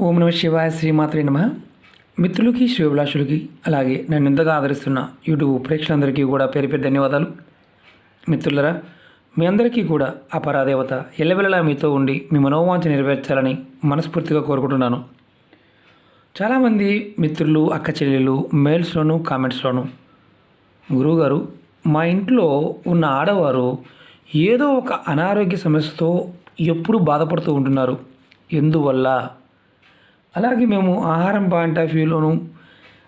ఓం నమ శివాయ శ్రీమాత్రే నమ. మిత్రులకి శివభిలాషులకి అలాగే నన్ను ఇంతగా ఆదరిస్తున్న యూట్యూబ్ ప్రేక్షకులందరికీ కూడా పేరు పేరు ధన్యవాదాలు. మిత్రులరా మీ అందరికీ కూడా ఆ పరాదేవత ఎల్లవెల్లలా మీతో ఉండి మీ మనోవాంఛ నెరవేర్చాలని మనస్ఫూర్తిగా కోరుకుంటున్నాను. చాలామంది మిత్రులు అక్క చెల్లెలు మెయిల్స్లోను కామెంట్స్లోను గురువుగారు మా ఇంట్లో ఉన్న ఆడవారు ఏదో ఒక అనారోగ్య సమస్యతో ఎప్పుడు బాధపడుతూ ఉంటున్నారు. ఎందువల్ల? అలాగే మేము ఆహారం పాయింట్ ఆఫ్ వ్యూలోను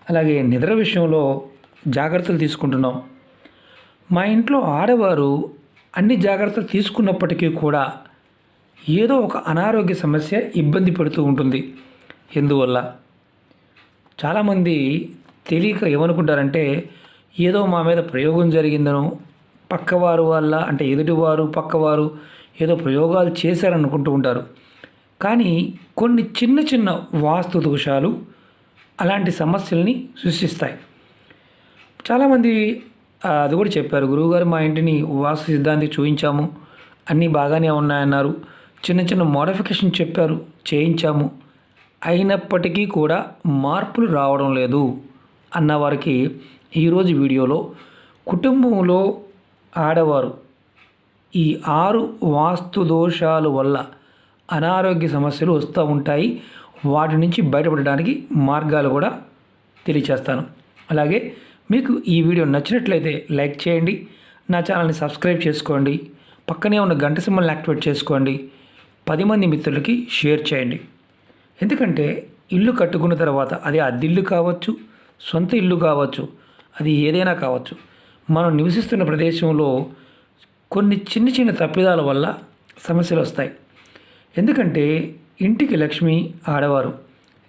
అలాగే నిద్ర విషయంలో జాగ్రత్తలు తీసుకుంటున్నాం. మా ఇంట్లో ఆడవారు అన్ని జాగ్రత్తలు తీసుకున్నప్పటికీ కూడా ఏదో ఒక అనారోగ్య సమస్య ఇబ్బంది పెడుతూ ఉంటుంది. ఎందువల్ల? చాలామంది తెలియక ఏమనుకుంటారంటే ఏదో మా మీద ప్రయోగం జరిగిందనో పక్కవారు వల్ల అంటే ఎదుటివారు పక్కవారు ఏదో ప్రయోగాలు చేశారనుకుంటూ ఉంటారు. కానీ కొన్ని చిన్న చిన్న వాస్తు దోషాలు అలాంటి సమస్యల్ని సృష్టిస్తాయి. చాలామంది ఆ, అది కూడా చెప్పారు గురువుగారు మా ఇంటిని వాస్తు సిద్ధాంతి చూపించాము అన్నీ బాగానే ఉన్నాయన్నారు చిన్న చిన్న మోడిఫికేషన్ చెప్పారు చేయించాము అయినప్పటికీ కూడా మార్పులు రావడం లేదు అన్న వారికి ఈరోజు వీడియోలో కుటుంబంలో ఆడవారు ఈ ఆరు వాస్తు దోషాలు వల్ల అనారోగ్య సమస్యలు వస్తూ ఉంటాయి. వాటి నుంచి బయటపడడానికి మార్గాలు కూడా తెలియచేస్తాను. అలాగే మీకు ఈ వీడియో నచ్చినట్లయితే లైక్ చేయండి. నా ఛానల్ని సబ్స్క్రైబ్ చేసుకోండి. పక్కనే ఉన్న గంట సింబల్ని యాక్టివేట్ చేసుకోండి. పది మంది మిత్రులకి షేర్ చేయండి. ఎందుకంటే ఇల్లు కట్టుకున్న తర్వాత అది అద్దిల్లు కావచ్చు సొంత ఇల్లు కావచ్చు అది ఏదైనా కావచ్చు. మనం నివసిస్తున్న ప్రదేశంలో కొన్ని చిన్న చిన్న తప్పిదాల వల్ల సమస్యలు వస్తాయి. ఎందుకంటే ఇంటికి లక్ష్మి ఆడవారు.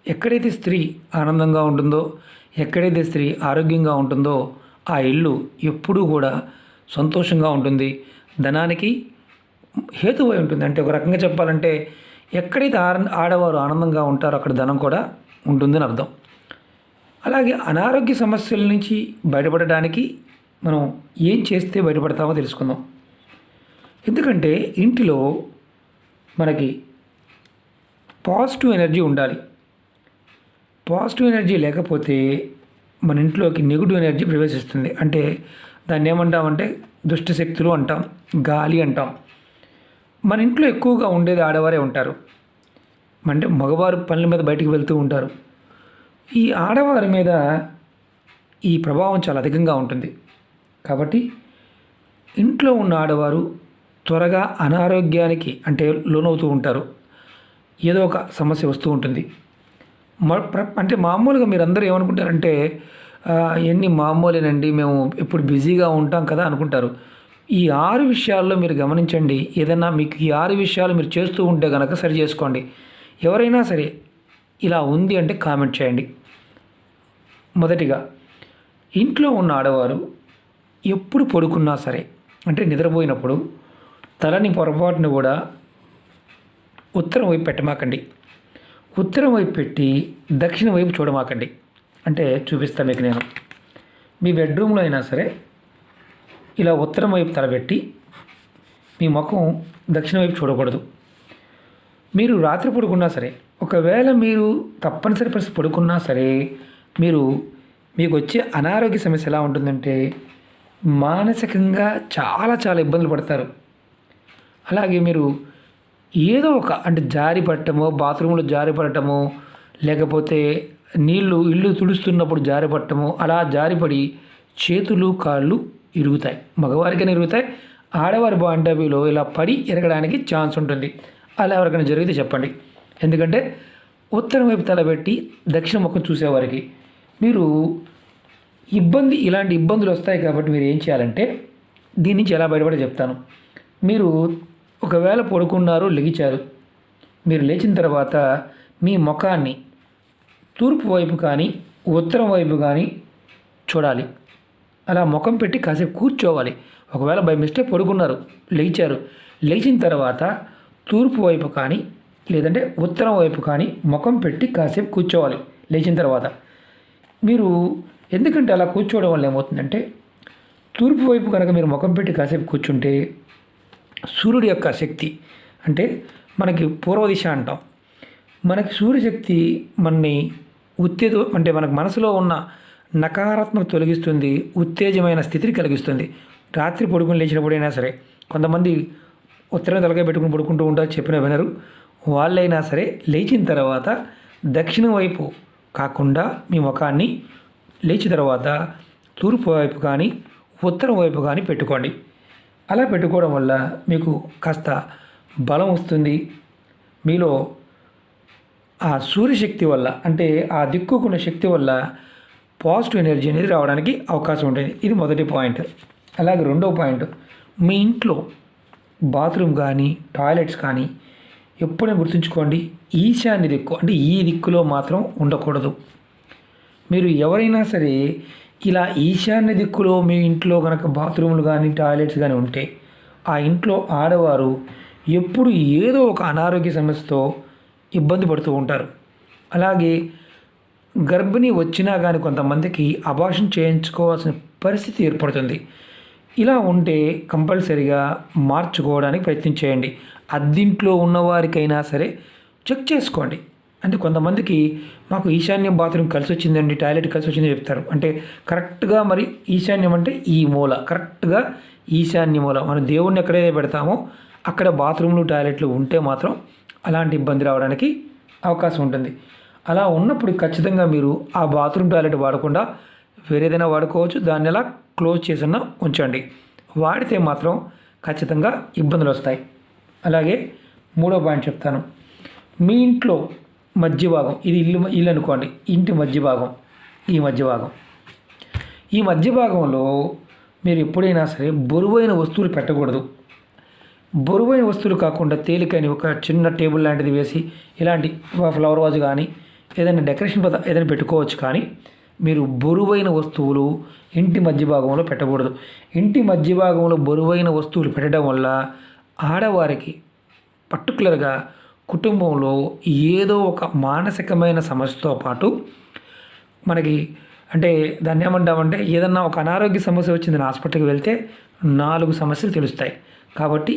ఎక్కడైతే స్త్రీ ఆనందంగా ఉంటుందో ఎక్కడైతే స్త్రీ ఆరోగ్యంగా ఉంటుందో ఆ ఇల్లు ఎప్పుడూ కూడా సంతోషంగా ఉంటుంది. ధనానికి హేతువై ఉంటుంది. అంటే ఒక రకంగా చెప్పాలంటే ఎక్కడైతే ఆర- ఆడవారు ఆనందంగా ఉంటారో అక్కడ ధనం కూడా ఉంటుందని అర్థం. అలాగే అనారోగ్య సమస్యల నుంచి బయటపడడానికి మనం ఏం చేస్తే బయటపడతామో తెలుసుకుందాం. ఎందుకంటే ఇంటిలో మనకి పాజిటివ్ ఎనర్జీ ఉండాలి. పాజిటివ్ ఎనర్జీ లేకపోతే మన ఇంట్లోకి నెగిటివ్ ఎనర్జీ ప్రవేశిస్తుంది. అంటే దాన్ని ఏమంటామంటే దుష్ట శక్తులు అంటాం గాలి అంటాం. మన ఇంట్లో ఎక్కువగా ఉండేది ఆడవారే ఉంటారు. అంటే మగవారు పనుల మీద బయటికి వెళ్తూ ఉంటారు. ఈ ఆడవారి మీద ఈ ప్రభావం చాలా అధికంగా ఉంటుంది. కాబట్టి ఇంట్లో ఉన్న ఆడవారు త్వరగా అనారోగ్యానికి అంటే లోనవుతూ ఉంటారు. ఏదో ఒక సమస్య వస్తూ ఉంటుంది. అంటే మామూలుగా మీరు అందరూ ఏమనుకుంటారంటే ఎన్ని మామూలేనండి మేము ఎప్పుడు బిజీగా ఉంటాం కదా అనుకుంటారు. ఈ ఆరు విషయాల్లో మీరు గమనించండి. ఏదైనా మీకు ఈ ఆరు విషయాలు మీరు చేస్తూ ఉంటే కనుక సరి చేసుకోండి. ఎవరైనా సరే ఇలా ఉంది అంటే కామెంట్ చేయండి. మొదటిగా ఇంట్లో ఉన్న ఆడవారు ఎప్పుడు పడుకున్నా సరే అంటే నిద్రపోయినప్పుడు తలని పొరపాటును కూడా ఉత్తరం వైపు పెట్టమాకండి. ఉత్తరం వైపు పెట్టి దక్షిణ వైపు చూడమాకండి. అంటే చూపిస్తాను మీకు నేను. మీ బెడ్రూమ్లో అయినా సరే ఇలా ఉత్తరం వైపు తలబెట్టి మీ ముఖం దక్షిణ వైపు చూడకూడదు. మీరు రాత్రి పడుకున్నా సరే ఒకవేళ మీరు తప్పనిసరి పరిస్థితి పడుకున్నా సరే మీరు మీకు వచ్చే అనారోగ్య సమస్య ఎలా ఉంటుందంటే మానసికంగా చాలా చాలా ఇబ్బందులు పడతారు. అలాగే మీరు ఏదో ఒక అంటే జారి పట్టమో బాత్రూంలో జారి పడటమో లేకపోతే నీళ్ళు ఇల్లు తుడుస్తున్నప్పుడు జారి పడటమో అలా జారిపడి చేతులు కాళ్ళు ఇరుగుతాయి. మగవారికైనా ఇరుగుతాయి ఆడవారి బాండవీలో ఇలా పడి ఎరగడానికి ఛాన్స్ ఉంటుంది. అలా ఎవరికైనా జరిగితే చెప్పండి. ఎందుకంటే ఉత్తరం వైపు తలబెట్టి దక్షిణ ముఖం చూసేవారికి మీరు ఇబ్బంది ఇలాంటి ఇబ్బందులు వస్తాయి కాబట్టి మీరు ఏం చేయాలంటే దీని నుంచి ఎలా బయటపడే చెప్తాను. మీరు ఒకవేళ పడుకున్నారు లెగిచారు. మీరు లేచిన తర్వాత మీ ముఖాన్ని తూర్పు వైపు కానీ ఉత్తరం వైపు కానీ చూడాలి. అలా ముఖం పెట్టి కాసేపు కూర్చోవాలి. ఒకవేళ బై మిస్టేక్ పడుకున్నారు లేచారు లేచిన తర్వాత తూర్పు వైపు కానీ లేదంటే ఉత్తరం వైపు కానీ ముఖం పెట్టి కాసేపు కూర్చోవాలి లేచిన తర్వాత. మీరు ఎందుకంటే అలా కూర్చోవడం వల్ల ఏమవుతుందంటే తూర్పు వైపు కనుక మీరు ముఖం పెట్టి కాసేపు కూర్చుంటే సూర్యుడి యొక్క శక్తి అంటే మనకి పూర్వదిశ అంటాం. మనకి సూర్యశక్తి మనని ఉత్తేజ అంటే మనకు మనసులో ఉన్న నకారాత్మక తొలగిస్తుంది ఉత్తేజమైన స్థితిని కలిగిస్తుంది. రాత్రి పడుకుని లేచినప్పుడైనా సరే కొంతమంది ఉత్తరం తలకాయ పెట్టుకుని పడుకుంటూ ఉంటారు చెప్పిన వినరు. వాళ్ళైనా సరే లేచిన తర్వాత దక్షిణం వైపు కాకుండా మీ ముఖాన్ని లేచిన తర్వాత తూర్పు వైపు కానీ ఉత్తరం వైపు కానీ పెట్టుకోండి. అలా పెట్టుకోవడం వల్ల మీకు కాస్త బలం వస్తుంది. మీలో ఆ సూర్యశక్తి వల్ల అంటే ఆ దిక్కుకున్న శక్తి వల్ల పాజిటివ్ ఎనర్జీ అనేది రావడానికి అవకాశం ఉంటుంది. ఇది మొదటి పాయింట్. అలాగే రెండో పాయింట్ మీ ఇంట్లో బాత్రూమ్ కానీ టాయిలెట్స్ కానీ ఎప్పుడైనా గుర్తుంచుకోండి ఈశాన్య దిక్కు అంటే ఈ దిక్కులో మాత్రం ఉండకూడదు. మీరు ఎవరైనా సరే ఇలా ఈశాన్య దిక్కులో మీ ఇంట్లో కనుక బాత్రూములు కానీ టాయిలెట్స్ కానీ ఉంటే ఆ ఇంట్లో ఆడవారు ఎప్పుడు ఏదో ఒక అనారోగ్య సమస్యతో ఇబ్బంది పడుతూ ఉంటారు. అలాగే గర్భిణి వచ్చినా కానీ కొంతమందికి అబార్షన్ చేయించుకోవాల్సిన పరిస్థితి ఏర్పడుతుంది. ఇలా ఉంటే కంపల్సరిగా మార్చుకోవడానికి ప్రయత్నం చేయండి. అద్దింట్లో ఉన్నవారికైనా సరే చెక్ చేసుకోండి. అంటే కొంతమందికి మాకు ఈశాన్యం బాత్రూమ్ కలిసి వచ్చిందండి టాయిలెట్ కలిసి వచ్చిందని చెప్తారు. అంటే కరెక్ట్గా మరి ఈశాన్యం అంటే ఈ మూల కరెక్ట్గా ఈశాన్య మూల. మనం దేవుణ్ణి ఎక్కడైతే పెడతామో అక్కడ బాత్రూమ్లు టాయిలెట్లు ఉంటే మాత్రం అలాంటి ఇబ్బంది రావడానికి అవకాశం ఉంటుంది. అలా ఉన్నప్పుడు ఖచ్చితంగా మీరు ఆ బాత్రూమ్ టాయిలెట్ వాడకుండా వేరేదైనా వాడుకోవచ్చు. దాన్ని ఎలా క్లోజ్ చేసినా ఉంచండి. వాడితే మాత్రం ఖచ్చితంగా ఇబ్బందులు వస్తాయి అలాగే మూడో పాయింట్ చెప్తాను. మీ ఇంట్లో మధ్య భాగం ఇది ఇల్లు ఇల్లు అనుకోండి. ఇంటి మధ్య భాగం ఈ మధ్య భాగం ఈ మధ్య భాగంలో మీరు ఎప్పుడైనా సరే బరువైన వస్తువులు పెట్టకూడదు. బరువైన వస్తువులు కాకుండా తేలికైన ఒక చిన్న టేబుల్ లాంటిది వేసి ఇలాంటి ఫ్లవర్ వాజ్ కానీ ఏదైనా డెకరేషన్ పద ఏదైనా పెట్టుకోవచ్చు కానీ మీరు బరువైన వస్తువులు ఇంటి మధ్య భాగంలో పెట్టకూడదు. ఇంటి మధ్య భాగంలో బరువైన వస్తువులు పెట్టడం వల్ల ఆడవారికి పర్టికులర్గా కుటుంబంలో ఏదో ఒక మానసికమైన సమస్యతో పాటు మనకి అంటే దాన్ని ఏమంటామంటే ఏదన్నా ఒక అనారోగ్య సమస్య వచ్చింది హాస్పిటల్కి వెళ్తే నాలుగు సమస్యలు తెలుస్తాయి. కాబట్టి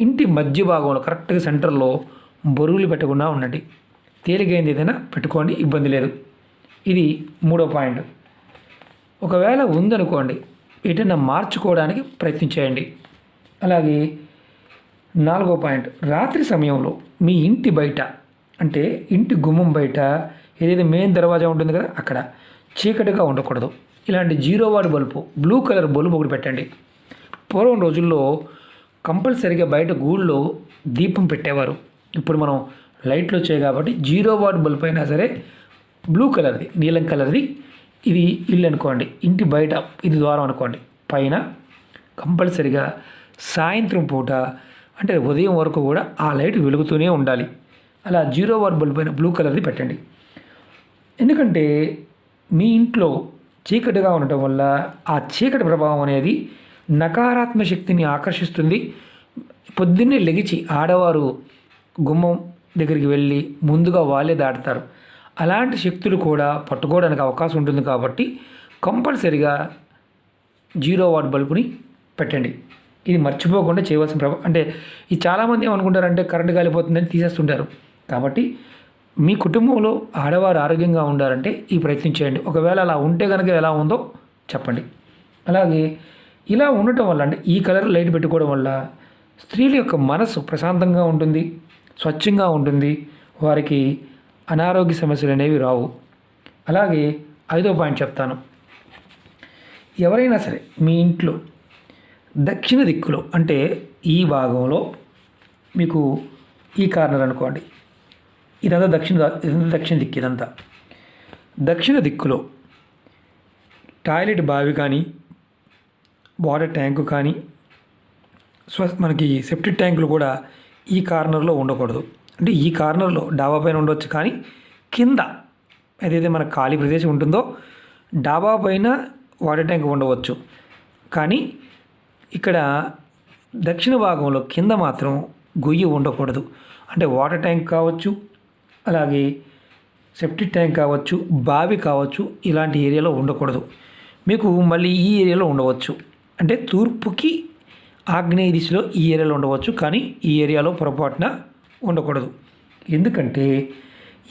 ఇంటి మధ్య భాగంలో కరెక్ట్గా సెంటర్లో బరువులు పెట్టకుండా ఉండండి. తేలికైంది ఏదైనా పెట్టుకోండి ఇబ్బంది లేదు. ఇది మూడో పాయింట్. ఒకవేళ ఉందనుకోండి ఎటైనా మార్చుకోవడానికి ప్రయత్నించేయండి అలాగే నాలుగో పాయింట్. రాత్రి సమయంలో మీ ఇంటి బయట అంటే ఇంటి గుమ్మం బయట ఏదైతే మెయిన్ దర్వాజా ఉంటుంది కదా అక్కడ చీకటిగా ఉండకూడదు. ఇలాంటి zero watt bulb blue colour bulb ఒకటి పెట్టండి. పూర్వం రోజుల్లో కంపల్సరీగా బయట గూళ్ళో దీపం పెట్టేవారు. ఇప్పుడు మనం లైట్లు వచ్చాయి కాబట్టి జీరో వాట్ బల్బ్ అయినా సరే బ్లూ కలర్ది నీలం కలర్ది ఇది ఇల్లు అనుకోండి ఇంటి బయట ఇది ద్వారం అనుకోండి. పైన కంపల్సరిగా సాయంత్రం పూట అంటే ఉదయం వరకు కూడా ఆ లైట్ వెలుగుతూనే ఉండాలి. అలా జీరో వాట్ బల్బ్ అయిన బ్లూ కలర్ది పెట్టండి. ఎందుకంటే మీ ఇంట్లో చీకటిగా ఉండటం వల్ల ఆ చీకటి ప్రభావం అనేది నకారాత్మక శక్తిని ఆకర్షిస్తుంది. పొద్దున్నే లెగిచి ఆడవారు గుమ్మం దగ్గరికి వెళ్ళి ముందుగా వాళ్ళే దాటుతారు. అలాంటి శక్తులు కూడా పట్టుకోవడానికి అవకాశం ఉంటుంది కాబట్టి కంపల్సరిగా జీరో వాట్ బల్బుని పెట్టండి. ఇది మర్చిపోకుండా చేయవలసిన ప్రభ అంటే ఇది చాలామంది ఏమనుకుంటారంటే కరెంటు కాలిపోతుందని తీసేస్తుంటారు. కాబట్టి మీ కుటుంబంలో ఆడవారు ఆరోగ్యంగా ఉండాలంటే ఈ ప్రయత్నం చేయండి. ఒకవేళ అలా ఉంటే కనుక ఎలా ఉందో చెప్పండి. అలాగే ఇలా ఉండటం వల్ల అంటే ఈ కలర్ లైట్ పెట్టుకోవడం వల్ల స్త్రీల యొక్క మనసు ప్రశాంతంగా ఉంటుంది స్వచ్ఛంగా ఉంటుంది వారికి అనారోగ్య సమస్యలు అనేవి రావు. అలాగే ఐదో పాయింట్ చెప్తాను. ఎవరైనా సరే మీ ఇంట్లో దక్షిణ దిక్కులో అంటే ఈ భాగంలో మీకు ఈ కార్నర్ అనుకోండి. ఇదంతా దక్షిణ ఇదంతా దక్షిణ దిక్కు ఇదంతా. దక్షిణ దిక్కులో టాయిలెట్ బావి కానీ వాటర్ ట్యాంకు కానీ స్వ మనకి సెప్టిక్ ట్యాంకులు కూడా ఈ కార్నర్లో ఉండకూడదు. అంటే ఈ కార్నర్లో డాబా పైన ఉండవచ్చు కానీ కింద ఏదైతే మన ఖాళీ ప్రదేశం ఉంటుందో డాబా పైన వాటర్ ట్యాంక్ ఉండవచ్చు. కానీ ఇక్కడ దక్షిణ భాగంలో కింద మాత్రం గొయ్యి ఉండకూడదు. అంటే వాటర్ ట్యాంక్ కావచ్చు అలాగే సెప్టిక్ ట్యాంక్ కావచ్చు బావి కావచ్చు ఇలాంటి ఏరియాలో ఉండకూడదు. మీకు మళ్ళీ ఈ ఏరియాలో ఉండవచ్చు. అంటే తూర్పుకి ఆగ్నేయ దిశలో ఈ ఏరియాలో ఉండవచ్చు కానీ ఈ ఏరియాలో పొరపాటున ఉండకూడదు. ఎందుకంటే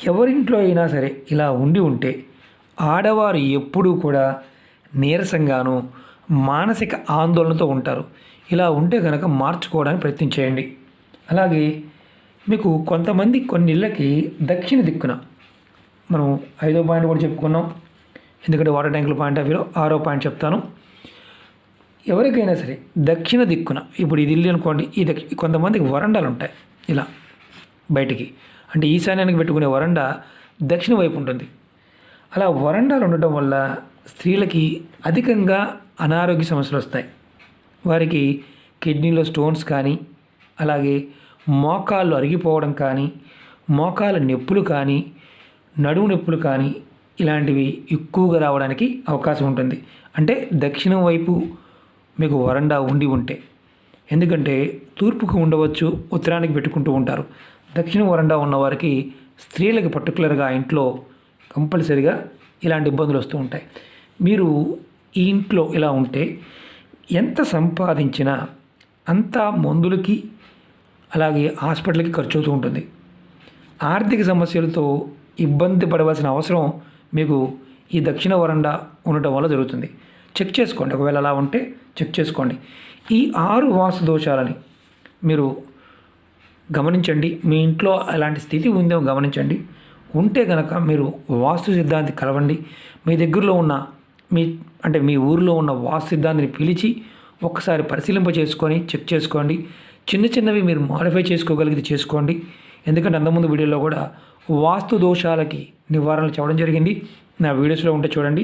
ఎవరింట్లో అయినా సరే ఇలా ఉండి ఉంటే ఆడవారు ఎప్పుడూ కూడా నీరసంగాను మానసిక ఆందోళనతో ఉంటారు. ఇలా ఉంటే కనుక మార్చుకోవడానికి ప్రయత్నం చేయండి. అలాగే మీకు కొంతమంది కొన్ని ఇళ్ళకి దక్షిణ దిక్కున మనం ఐదో పాయింట్ కూడా చెప్పుకున్నాం. ఎందుకంటే వాటర్ ట్యాంకుల పాయింట్ ఆఫ్ వ్యూలో ఆరో పాయింట్ చెప్తాను. ఎవరికైనా సరే దక్షిణ దిక్కున ఇప్పుడు ఇది ఇల్లు అనుకోండి ఈ దక్షి కొంతమందికి వరండాలు ఉంటాయి. ఇలా బయటికి. అంటే ఈశాన్యానికి పెట్టుకునే వరండా దక్షిణ వైపు ఉంటుంది. అలా వరండాలు ఉండటం వల్ల స్త్రీలకి అధికంగా అనారోగ్య సమస్యలు వస్తాయి. వారికి కిడ్నీలో స్టోన్స్ కానీ అలాగే మోకాళ్ళు అరిగిపోవడం కానీ మోకాల నొప్పులు కానీ నడుము నొప్పులు కానీ ఇలాంటివి ఎక్కువగా రావడానికి అవకాశం ఉంటుంది. అంటే దక్షిణం వైపు మీకు వరండా ఉండి ఉంటే. ఎందుకంటే తూర్పుకు ఉండవచ్చు ఉత్తరానికి పెట్టుకుంటూ ఉంటారు. దక్షిణ వరండా ఉన్నవారికి స్త్రీలకు పర్టికులర్గా ఇంట్లో కంపల్సరిగా ఇలాంటి ఇబ్బందులు వస్తూ ఉంటాయి. మీరు ఈ ఇంట్లో ఇలా ఉంటే ఎంత సంపాదించినా అంతా మందులకి అలాగే హాస్పిటల్కి ఖర్చు అవుతూ ఉంటుంది. ఆర్థిక సమస్యలతో ఇబ్బంది పడవలసిన అవసరం మీకు ఈ దక్షిణ వరండా ఉండటం వల్ల జరుగుతుంది. చెక్ చేసుకోండి. ఒకవేళ అలా ఉంటే చెక్ చేసుకోండి. ఈ ఆరు వాస్తు దోషాలని మీరు గమనించండి. మీ ఇంట్లో అలాంటి స్థితి ఉందేమో గమనించండి. ఉంటే కనుక మీరు వాస్తు సిద్ధాంతి కలవండి. మీ దగ్గరలో ఉన్న మీ అంటే మీ ఊరిలో ఉన్న వాస్తు సిద్ధాంతిని పిలిచి ఒక్కసారి పరిశీలింప చేసుకొని చెక్ చేసుకోండి. చిన్న చిన్నవి మీరు మాడిఫై చేసుకోగలిగితే చేసుకోండి. ఎందుకంటే అంతకుముందు వీడియోలో కూడా వాస్తు దోషాలకి నివారణలు చెప్పడం జరిగింది. నా వీడియోస్లో ఉంటే చూడండి.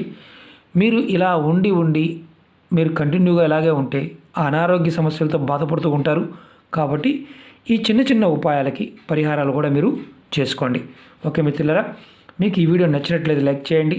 మీరు ఇలా ఉండి ఉండి మీరు కంటిన్యూగా ఇలాగే ఉంటే ఆ అనారోగ్య సమస్యలతో బాధపడుతూ ఉంటారు. కాబట్టి ఈ చిన్న చిన్న ఉపాయాలకి పరిహారాలు కూడా మీరు చేసుకోండి. ఓకే మిత్రులరా మీకు ఈ వీడియో నచ్చినట్లయితే లైక్ చేయండి.